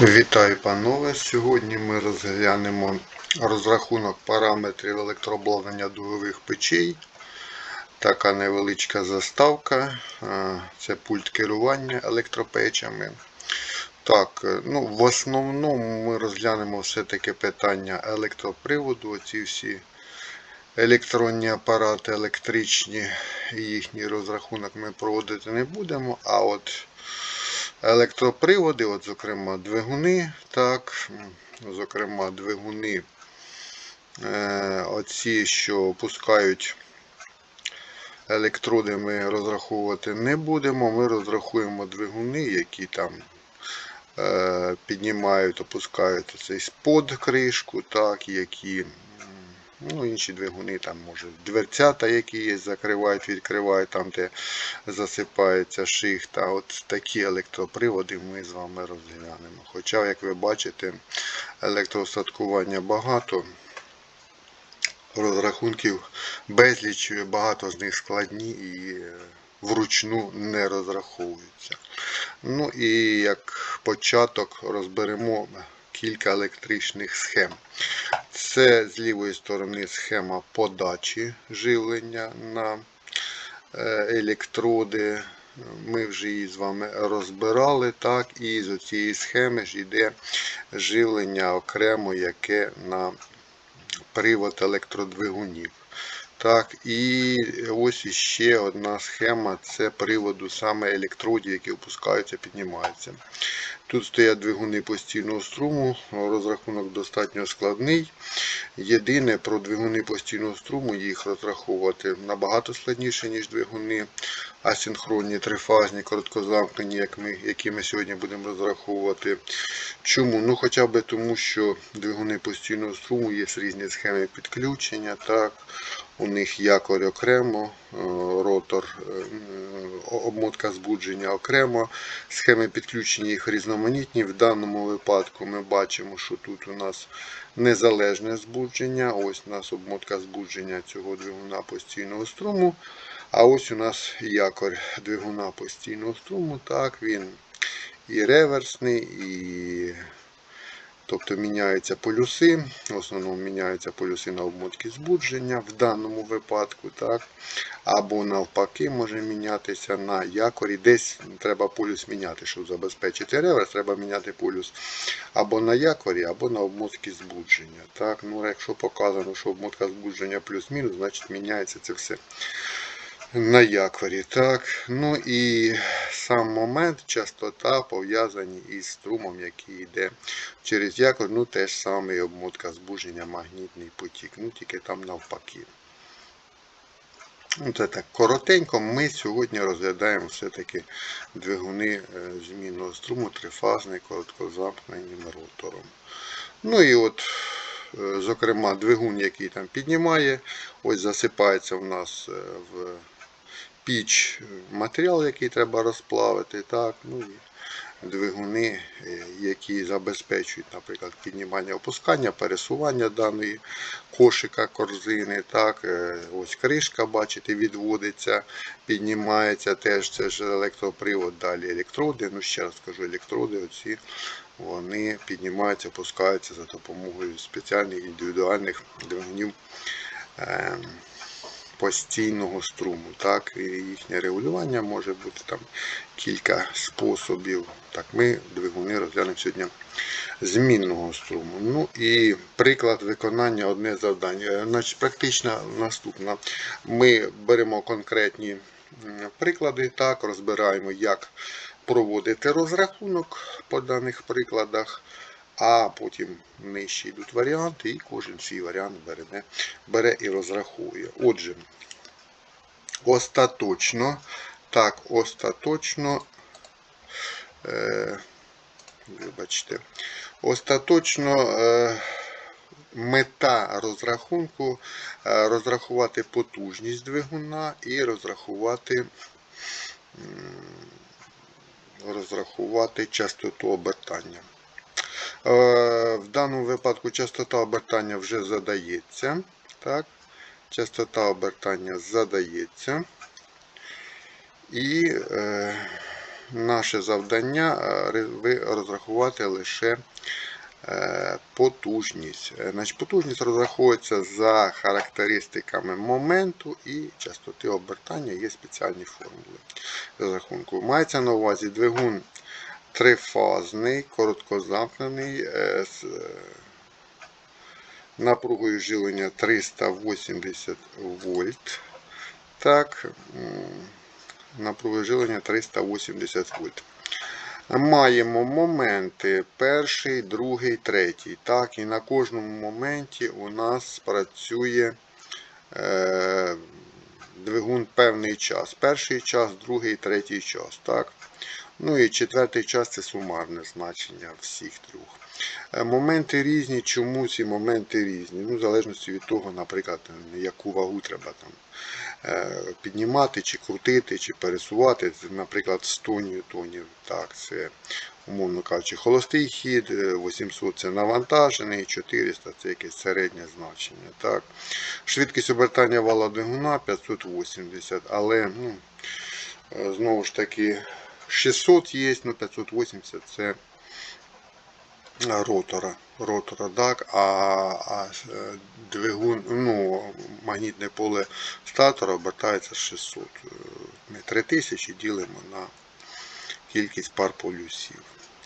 Вітаю, панове! Сьогодні ми розглянемо розрахунок параметрів електрообладнання дугових печей. Така невеличка заставка. Це пульт керування електропечами. Так, ну, в основному ми розглянемо все-таки питання електроприводу. Оці всі електронні апарати електричні і їхній розрахунок ми проводити не будемо. А от електроприводи, от, зокрема, двигуни, так, зокрема, двигуни, е, оці, що пускають електроди, ми розраховувати не будемо. Ми розрахуємо двигуни, які там е, піднімають, опускають цей спод кришку, так, які. Ну, інші двигуни, там, може, дверцята, які є, закривають, відкривають, там, де засипається шихта. От такі електроприводи ми з вами розглянемо. Хоча, як ви бачите, електроостаткування багато, розрахунків безліч, багато з них складні і вручну не розраховуються. Ну і як початок розберемо кілька електричних схем. Це з лівої сторони схема подачі живлення на е, електроди. Ми вже її з вами розбирали, так, і з цієї схеми ж йде живлення окремо, яке на привод електродвигунів. Так, і ось іще одна схема це приводу саме електродів, які опускаються, піднімаються. Тут стоять двигуни постійного струму, розрахунок достатньо складний. Єдине про двигуни постійного струму, їх розраховувати набагато складніше, ніж двигуни асинхронні, трифазні, короткозамкнені, як ми, які ми сьогодні будемо розраховувати. Чому? Ну хоча б тому, що двигуни постійного струму є різні схеми підключення. так, У них якорь окремо, е, ротор, е, обмотка збудження окремо, схеми підключення їх різноманітні. В даному випадку ми бачимо, що тут у нас незалежне збудження. Ось у нас обмотка збудження цього двигуна постійного струму. А ось у нас якорь двигуна постійного струму. Так, він і реверсний, і тобто міняються полюси. В основному міняються полюси на обмотки збудження в даному випадку. так, Або навпаки може мінятися на якорі. Десь треба полюс міняти, щоб забезпечити реверс, треба міняти полюс або на якорі, або на обмотки збудження. Так, ну Якщо показано, що обмотка збудження плюс-мінус, значить міняється це все на якорі. Так. Ну і сам момент, частота пов'язані із струмом, який йде через якор. Ну теж саме обмотка збудження, магнітний потік. Ну тільки там навпаки. Ну, Це так коротенько. Ми сьогодні розглядаємо все-таки двигуни е, змінного струму, трифазний, короткозамкненим ротором. Ну і от, е, зокрема, двигун, який там піднімає, ось засипається в нас е, в піч матеріал, який треба розплавити. так, ну Двигуни, е, які забезпечують, наприклад, піднімання опускання, пересування даної кошика, корзини. так, е, Ось кришка, бачите, відводиться, піднімається теж це ж електропривод, далі електроди. Ну, ще раз кажу, електроди оці, вони піднімаються, опускаються за допомогою спеціальних індивідуальних двигунів. Постійного струму. Так, і їхнє регулювання може бути там кілька способів. Так, Ми двигуни розглянемо сьогодні змінного струму. Ну і приклад виконання одне завдання. Значить, Практично наступна. Ми беремо конкретні приклади, так, розбираємо, як проводити розрахунок по даних прикладах. А потім нижче йдуть варіанти, і кожен свій варіант бере, бере і розраховує. Отже, остаточно, так, остаточно, е, вибачте, остаточно е, мета розрахунку е, розрахувати потужність двигуна і розрахувати. Розрахувати частоту обертання. Е, в даному випадку частота обертання вже задається. Так? Частота обертання задається. І е, наше завдання е, розрахувати лише е, потужність. Е, Значить, потужність розраховується за характеристиками моменту і частоти обертання. Є спеціальні формули розрахунку. Мається на увазі двигун трифазний, короткозамкнений е, з е, напругою жилення 380 вольт. Так, напругою жилення 380 вольт. Маємо моменти перший, другий, третій. Так, і на кожному моменті у нас працює е, двигун певний час. Перший час, другий, третій час. Так. Ну і четвертий час це сумарне значення всіх трьох. Е, Моменти різні, чому ці моменти різні? Ну, в залежності від того, наприклад, яку вагу треба там е, піднімати, чи крутити, чи пересувати. Наприклад, 100 ньютонів. Так, це, умовно кажучи, холостий хід, е, 800 це навантажений, 400 це якесь середнє значення. Так. Швидкість обертання вала двигуна 580, але ну, е, знову ж таки 600 є, ну 580 це ротора. Ротора, так, а, а е, двигун, ну, магнітне поле статора обертається 600. Е, Ми 3000 ділимо на кількість пар полюсів.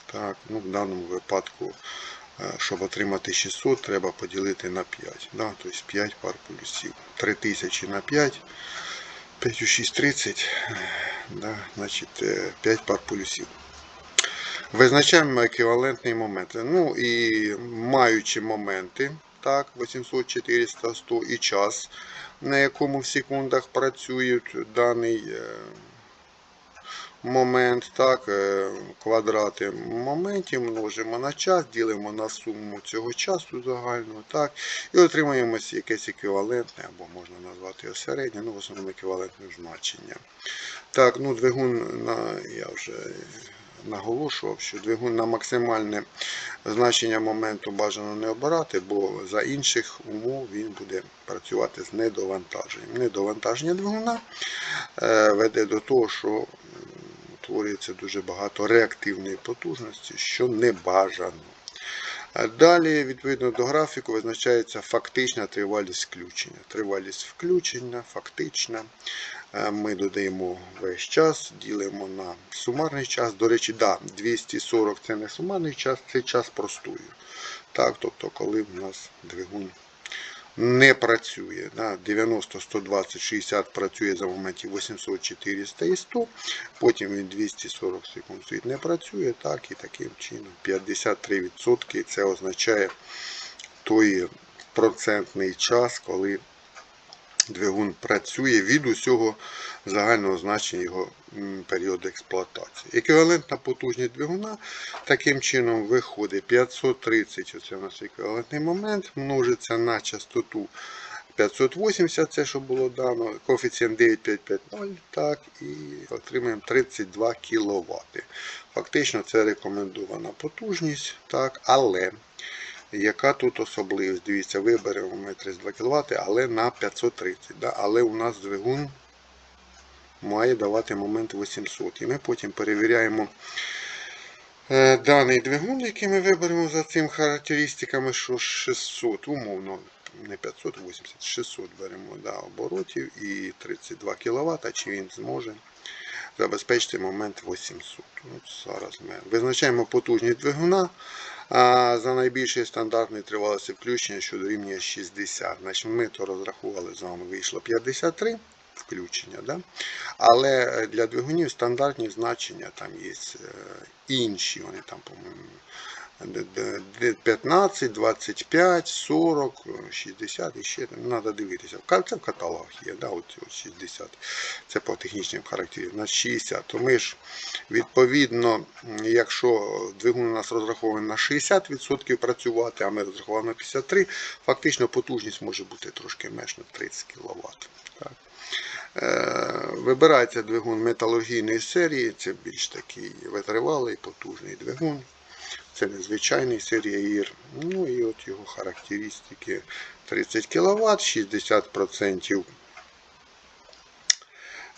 Так, ну, в даному випадку, щоб отримати 600, треба поділити на 5. Да, тобто 5 пар полюсів. 3000 на 5. 5 у 6 30. Да, значить, 5 пар полюсів. Визначаємо еквівалентний момент. Ну і маючи моменти, так, 800, 400, 100 і час, на якому в секундах працюють даний е, момент, так, е, квадрати моментів множимо на час, ділимо на суму цього часу загального, так, і отримаємо якесь еквівалентне, або можна назвати його середнє, ну в основному еквівалентне значення. Так, ну двигун на я вже наголошував, що двигун на максимальне значення моменту бажано не обирати, бо за інших умов він буде працювати з недовантаженням. Недовантаження двигуна е, веде до того, що утворюється дуже багато реактивної потужності, що не бажано. Далі, відповідно до графіку, визначається фактична тривалість включення. Тривалість включення, фактична. Е, Ми додаємо весь час, ділимо на сумарний час. До речі, да, 240 це не сумарний час, це час простою. Так, тобто, коли в нас двигун не працює. Да, 90, 120, 60 працює за моментів 800, 400 і 100. Потім він 240 секунд стоїть не працює. Так, і таким чином 53% це означає той процентний час, коли двигун працює від усього загального значення його періоду експлуатації. Еквівалентна потужність двигуна таким чином виходить 530, оце у нас еквівалентний момент, множиться на частоту 580, це що було дано, коефіцієнт 9550, так, і отримаємо 32 кВт. Фактично це рекомендована потужність, так, але яка тут особливість? Дивіться, виберемо ми 32 кВт, але на 530. Да? Але у нас двигун має давати момент 800. І ми потім перевіряємо е, даний двигун, який ми виберемо за цим характеристиками, що 600, умовно, не 580, 600 беремо да, оборотів і 32 кВт, чи він зможе забезпечити момент 800. От зараз ми визначаємо потужність двигуна. За найбільший стандартний тривалості включення, що дорівнює 60. Значить, ми то розрахували з вами, вийшло 53 включення. Да? Але для двигунів стандартні значення там є е, інші. Вони там, по-моєму, 15, 25, 40, 60 і ще треба дивитися. Це в каталогах є, да, от, от 60. Це по технічним характеристикам. На 60. То ми ж відповідно, якщо двигун у нас розрахований на 60% працювати, а ми розрахували на 53, фактично потужність може бути трошки менш на 30 кВт. Так. Е, Вибирається двигун металургійної серії, це більш такий витривалий, потужний двигун. Це незвичайний серія ІР. Ну і от його характеристики 30 кВт, 60%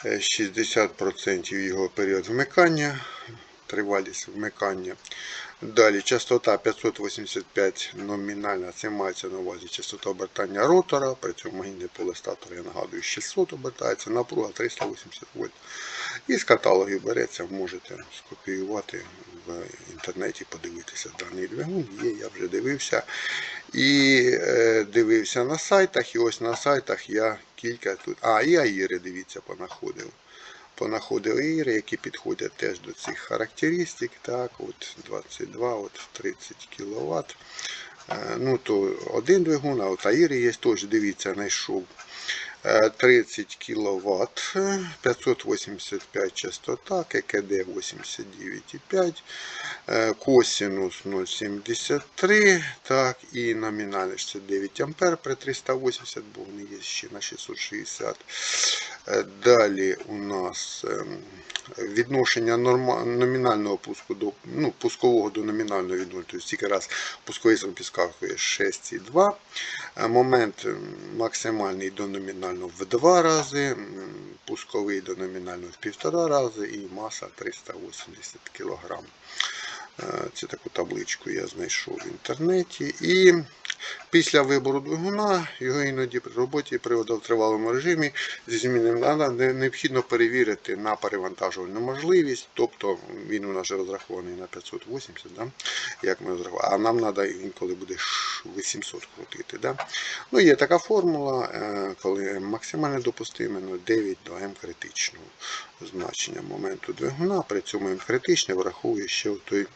е, 60% його період вмикання, тривалість вмикання. Далі частота 585 номінальна, це мається на увазі частота обертання ротора, при цьому магнітне поле я нагадую, 600 обертається, напруга 380 вольт. Із каталогів береться, можете скопіювати в інтернеті, подивитися даний двигун. Є, я вже дивився. І е, дивився на сайтах, і ось на сайтах я кілька тут. А, і аїри, дивіться, понаходив. Понаходив аїри, які підходять теж до цих характеристик. Так, от 22, от 30 кВт. Е, ну, то один двигун, а от аїри є теж, дивіться, знайшов. Е, 30 кВт, 585 частота, ККД 89,5, е, косинус 0,73, так, і номінальний ж це 9 ампер при 380, бо вони є ще на 660. Е, Далі у нас ем, відношення номінального пуску до ну, пускового до номінального відношення, тобто стільки раз пусковий сам підскакує 6,2. Е, Момент максимальний до номінального в 2 рази, пусковий до номінального в 1,5 рази і маса 380 кг. Це таку табличку я знайшов в інтернеті. І після вибору двигуна його іноді при роботі приводу в тривалому режимі зі змінним надо необхідно перевірити на перевантажувальну можливість. Тобто він у нас вже розрахований на 580, да? як ми розрахували. а нам треба інколи буде 800 крутити. Да? Ну, є така формула, е, коли максимально допустиме 0,9 до М критичного значення моменту двигуна. При цьому М критичне враховує ще той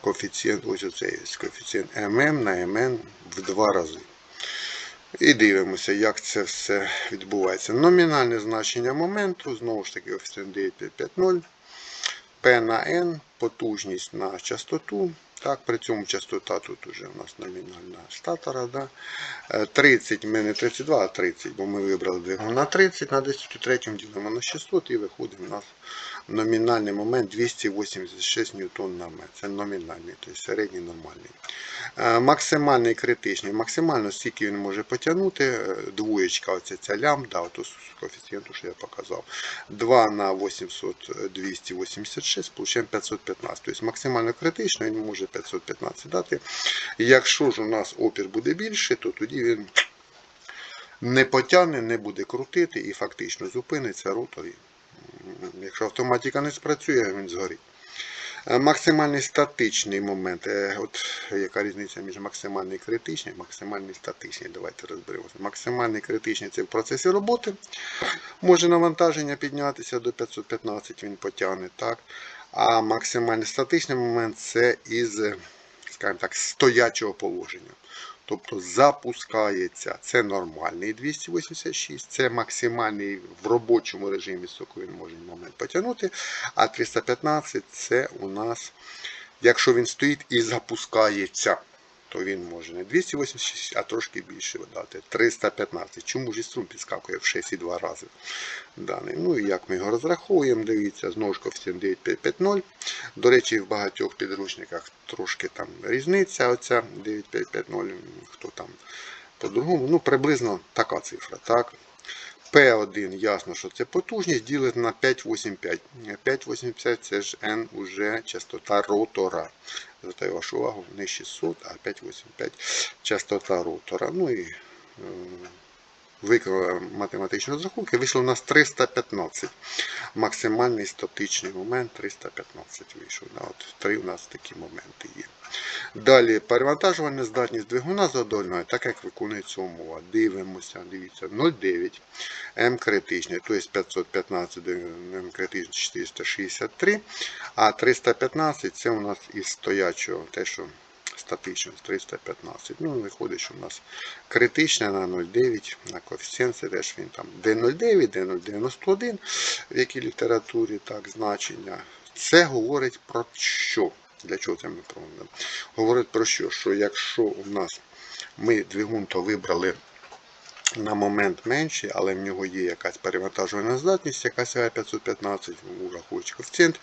коефіцієнт, ось оцей коефіцієнт ММ на МН в два рази. І дивимося, як це все відбувається. Номінальне значення моменту, знову ж таки, коефіцієнт 9,550. P на N, потужність на частоту. Так, при цьому частота тут уже у нас номінальна статора. Да? Е, 30, в мене 32, а 30, бо ми вибрали двигун на 30, на 10 ділимо на 600 і виходить у нас номінальний момент 286 ньютон на метр. Це номінальний, тобто середній нормальний. Е, Максимальний критичний. Максимально скільки він може потягнути. е, Двоєчка, оця ця лямбда, ото коефіцієнту, що я показав. 2 на 800 е, 286, получаємо 515. Тобто максимально критично він може 515 дати. Якщо ж у нас опір буде більше, то тоді він не потягне, не буде крутити і фактично зупиниться ротор. Якщо автоматика не спрацює, він згорить. Е, Максимальний статичний момент. Е, От яка різниця між максимальний і критичний, максимальний статичний. Давайте розберемося. Максимальний критичний це в процесі роботи. Може навантаження піднятися до 515, він потягне. так. А максимальний статичний момент це із, скажімо так, стоячого положення. Тобто запускається. Це нормальний 286, це максимальний в робочому режимі, скільки він може момент потягнути. А 315 це у нас, якщо він стоїть і запускається, то він може не 286, а трошки більше видати. 315. Чому ж і струм підскакує в 6,2 рази даний. Ну і як ми його розраховуємо, дивіться, знову ж коефіцієнт 9550. До речі, в багатьох підручниках трошки там різниця. Оця 9550, хто там по-другому. Ну, приблизно така цифра. так. P1, ясно, що це потужність, ділить на 585. 585 це ж N уже частота ротора. Звертаю вашу увагу, не 600, а 585 частота ротора. Ну і виконали математичні розрахунки, вийшло у нас 315. Максимальний статичний момент 315 вийшов. Да, от три у нас такі моменти є. Далі перевантажувальна здатність двигуна задовольняє, так як виконується умова. Дивимося, дивіться, 0,9 М критичний, тобто 515 до М критичний 463, а 315 це у нас із стоячого, те, що статично 315. Ну, виходить, що у нас критичне на 0,9, на коефіцієнт, це теж він там D09, D091, в якій літературі так значення. Це говорить про що? Для чого це ми проводимо? Говорить про що? Що якщо у нас ми двигун то вибрали на момент менший, але в нього є якась перевантажувальна здатність, яка сягає 515, враховуючи коефіцієнт,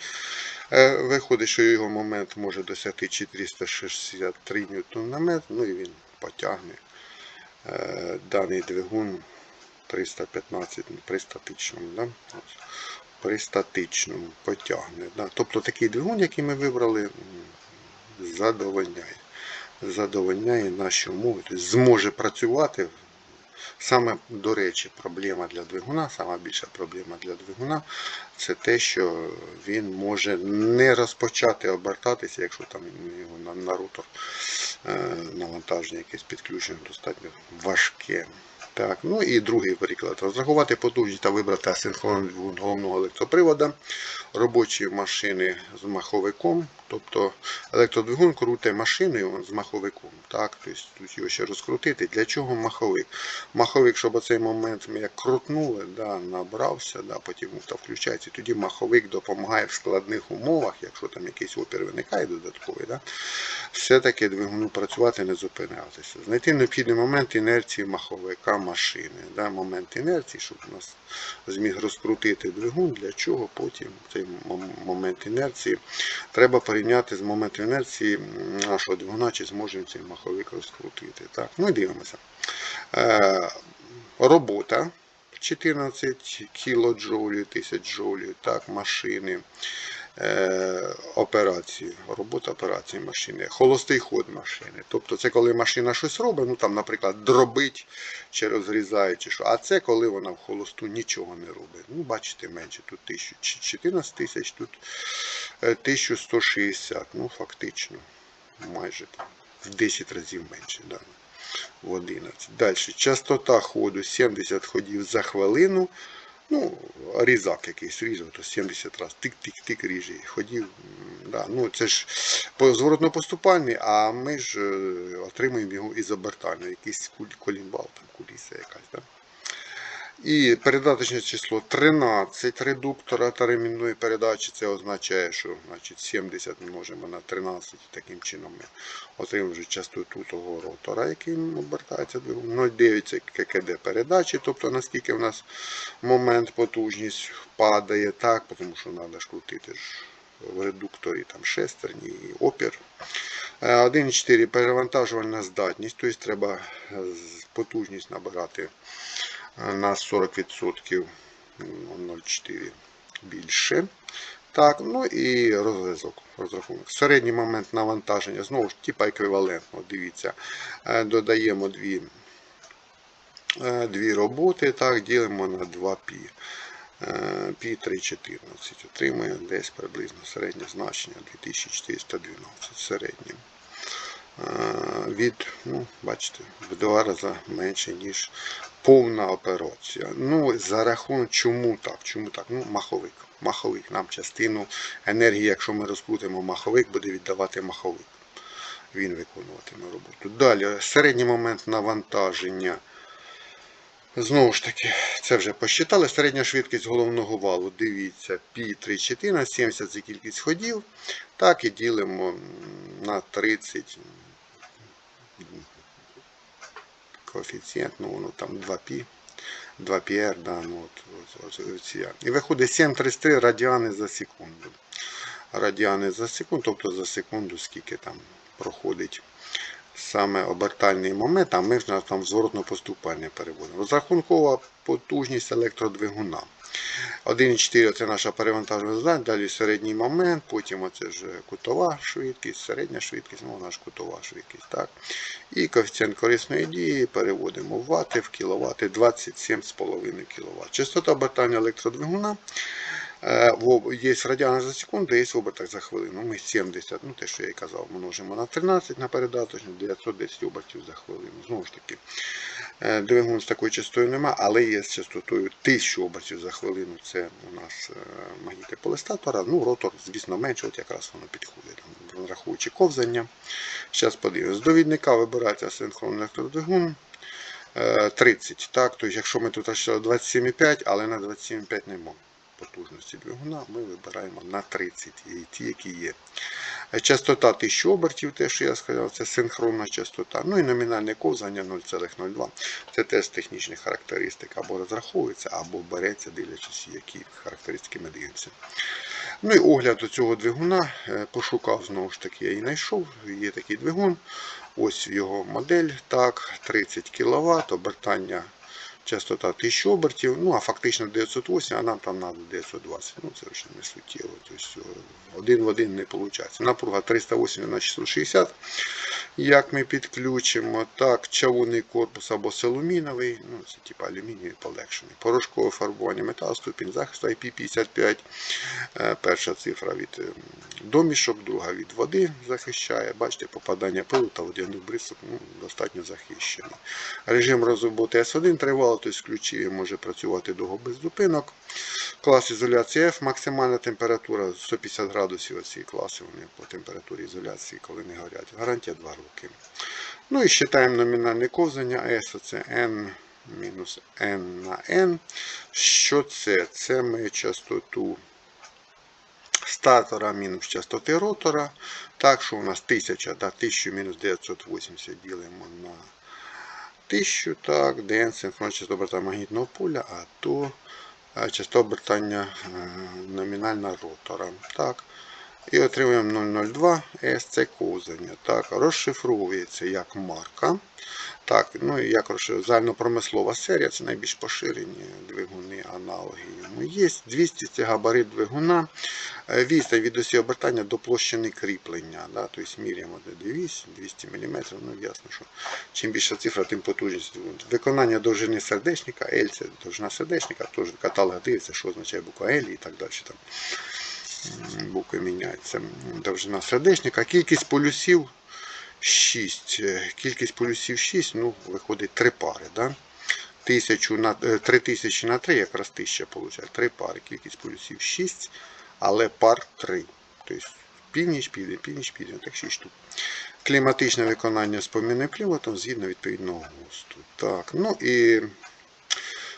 Виходить, що його момент може досягти 463 ньютон на метр, ну і він потягне е, даний двигун 315 при статичному. Да? Потягне. Да? Тобто такий двигун, який ми вибрали, задовольняє. Задовольняє наші умови, зможе працювати. Саме, до речі, проблема для двигуна, сама більша проблема для двигуна, це те, що він може не розпочати обертатися, якщо там його на, на ротор е, навантаження якесь підключено достатньо важке. Так, ну і другий приклад. Розрахувати потужність та вибрати асинхронний двигун головного електропривода робочі машини з маховиком. Тобто електродвигун крутить машиною з маховиком. Так, тобто тут його ще розкрутити. Для чого маховик? Маховик, щоб оцей момент ми як крутнули, да, набрався, да, потім муфта включається. Тоді маховик допомагає в складних умовах, якщо там якийсь опір виникає додатковий, да, все-таки двигуну працювати, не зупинятися. Знайти необхідний момент інерції маховика машини. Да, момент інерції, щоб у нас зміг розкрутити двигун, для чого потім цей момент інерції треба порівняти з моментом інерції нашого двигуна, чи зможемо цей маховик розкрутити. Так, ну дивимося. Е, робота 14 кілоджоулів, тисяч джоулів, так, машини. Е, операції, робота операції машини, холостий ход машини. Тобто це коли машина щось робить, ну там, наприклад, дробить чи розрізає, чи що. А це коли вона в холосту нічого не робить. Ну, бачите, менше. Тут 14 тисяч, тут е, 1160. Ну, фактично, майже там, в 10 разів менше. Да. В 11. Далі. Частота ходу 70 ходів за хвилину. Ну, різак якийсь різав, то 70 разів тик-тик-тик ріже. Ходів. Да. Ну, це ж зворотно поступальний, а ми ж е, отримуємо його із обертання, якийсь колімбал, там куліса якась. Да? І передаточне число 13 редуктора та ремінної передачі. Це означає, що значить, 70 множимо на 13. Таким чином ми отримуємо частоту того ротора, який обертається 0,9 це ККД передачі, тобто наскільки в нас момент потужність падає, так, тому що треба ж в редукторі там шестерні і опір. Е, 1,4 перевантажувальна здатність, тобто треба е, потужність набирати е, на 40% ну, 0,4 більше. Так, ну і розв'язок, розрахунок. Середній момент навантаження, знову ж типа еквівалентно, дивіться, Е, додаємо дві, е, дві роботи, так, ділимо на 2 пі. Е, Пі 3,14. Отримує десь приблизно середнє значення 2412 середнє. Е, Від, ну, бачите, в два рази менше, ніж повна операція. Ну, за рахунок, чому так? Чому так? Ну, маховик. Маховик нам частину енергії, якщо ми розкрутимо маховик, буде віддавати маховик. Він виконуватиме роботу. Далі, середній момент навантаження. Знову ж таки, це вже посчитали. Середня швидкість головного валу. Дивіться, пі 3,14, 70 це кількість ходів. Так і ділимо на 30 коефіцієнт, ну воно там 2π, 2πr, да, ну, от, от, от, ці. І виходить 7,33 радіани за секунду. Радіани за секунду, тобто за секунду скільки там проходить саме обертальний момент, а ми ж на там зворотно поступальне переводимо. Розрахункова потужність електродвигуна. 1,4 це наша перевантажена здатність, далі середній момент, потім оце ж кутова швидкість, середня швидкість, ну ж кутова швидкість. так. І коефіцієнт корисної дії переводимо в вати, в кіловати 27,5 кВт. Частота обертання електродвигуна. Е, Є радіани за секунду, є в обертах за хвилину. Ми 70, ну те, що я і казав, множимо на 13 на передаточну, 910 обертів за хвилину. Знову ж таки, е, двигун з такою частотою нема, але є з частотою 1000 обертів за хвилину. Це у нас е, магніти полистатора. Ну, ротор, звісно, менше, от якраз воно підходить, там, враховуючи ковзання. Зараз подивимось. З довідника вибирається синхронний електродвигун. е, 30. Так, тобто, якщо ми тут ще 27,5, але на 27,5 нема потужності двигуна, ми вибираємо на 30 і ті, які є. Е, Частота 1000 обертів, те, що я сказав, це синхронна частота. Ну і номінальне ковзання 0,02. Це теж технічні характеристики або розраховується, або береться, дивлячись, які характеристики ми дивимося. Ну і огляд до цього двигуна е, пошукав знову ж таки, я і знайшов. Є такий двигун. Ось його модель. Так, 30 кВт, обертання частота 1000 обертів, ну а фактично 908, а нам там треба 920. Ну це вже не суттєво. Тобто один в один не виходить. Напруга 308 на 660. Як ми підключимо? Так, чавунний корпус або силуміновий, ну це типу алюмінієвий полегшений. Порошкове фарбування металу, ступінь захисту IP55. Е, Перша цифра від е, домішок, друга від води захищає. Бачите, попадання пилу та водяних бризок ну, достатньо захищений. Режим роботи S1 тривало, тобто включив, може працювати довго без зупинок. Клас ізоляції F, максимальна температура 150 градусів. Оці класи вони по температурі ізоляції, коли не горять. Гарантія 2 роки. Ну і считаємо номінальне ковзання S, це N мінус N на N. Що це? Це ми частоту статора мінус частоти ротора. Так, що у нас 1000, да, 1000 мінус 980 ділимо на 1000, так, ДН синхрон часто обертання магнітного поля, а то часто обертання е, номінальна ротора. Так. І отримуємо 002 S, це. Так, розшифровується як марка. Так, ну і як загальнопромислова серія, це найбільш поширені двигуни, аналоги йому є. 200 це габарит двигуна. Е, Відстань від осі обертання до площини кріплення. Да, тобто міряємо де 200, 200 мм. Ну, ясно, що чим більша цифра, тим потужність. Виконання довжини сердечника, L це довжина сердечника, теж каталог дивиться, що означає буква L і так далі. Букви міняються. Довжина сердечника. Кількість полюсів 6. Е, Кількість полюсів 6, ну, виходить 3 пари. Да? 1000 на, е, 3000 на 3, якраз 1000 виходить. 3 пари. Кількість полюсів 6, але пар 3. Тобто північ, південь, північ, південь, так 6 штук. Кліматичне виконання з помінним кліматом згідно відповідного ГОСТу. Так, ну і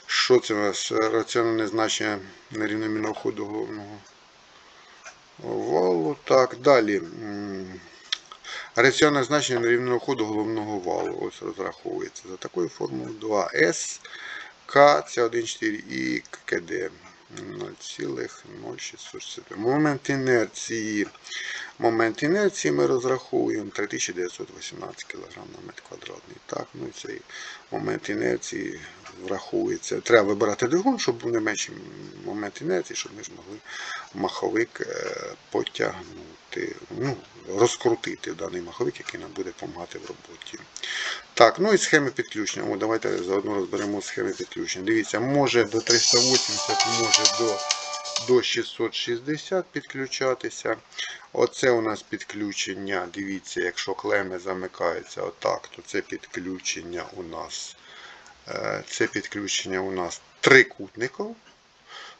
що це у нас? Раціональне значення нерівномірного ходу головного валу. Так, далі. Раціональне значення нерівного ходу головного валу. Ось розраховується за такою формулою 2С, К, це 1,4 і КД 0,0660. Момент інерції. Момент інерції ми розраховуємо 3918 кг на метр квадратний. Так, ну і цей момент інерції враховується. Треба вибирати двигун, щоб був не менший момент інерції, щоб ми змогли маховик е, потягнути, ну, розкрутити даний маховик, який нам буде допомагати в роботі. Так, ну і схеми підключення. О, давайте заодно розберемо схеми підключення. Дивіться, може до 380, може до, до 660 підключатися. Оце у нас підключення. Дивіться, якщо клеми замикаються отак, то це підключення у нас. е, Це підключення у нас трикутником.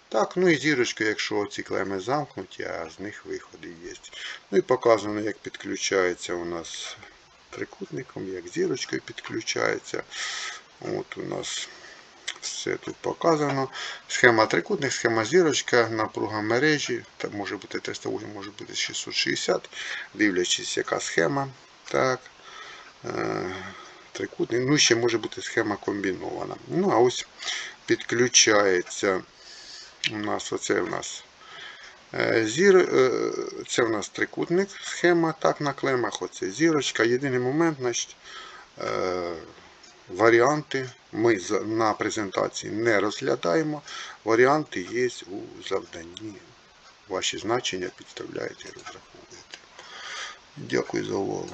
Так, ну і зірочка, якщо ці клеми замкнуті, а з них виходи є. Ну і показано, як підключається у нас трикутником, як зірочкою підключається. От у нас все тут показано. Схема трикутник, схема зірочка, напруга мережі. Так, може бути 308, може бути 660, дивлячись, яка схема. Так. Е, Трикутник. Ну, ще може бути схема комбінована. Ну, а ось підключається у нас оце у нас е, зір, е, це у нас трикутник, схема так на клемах, оце зірочка. Єдиний момент, значить, варіанти ми на презентації не розглядаємо. Варіанти є у завданні. Ваші значення підставляєте і розраховуєте. Дякую за увагу.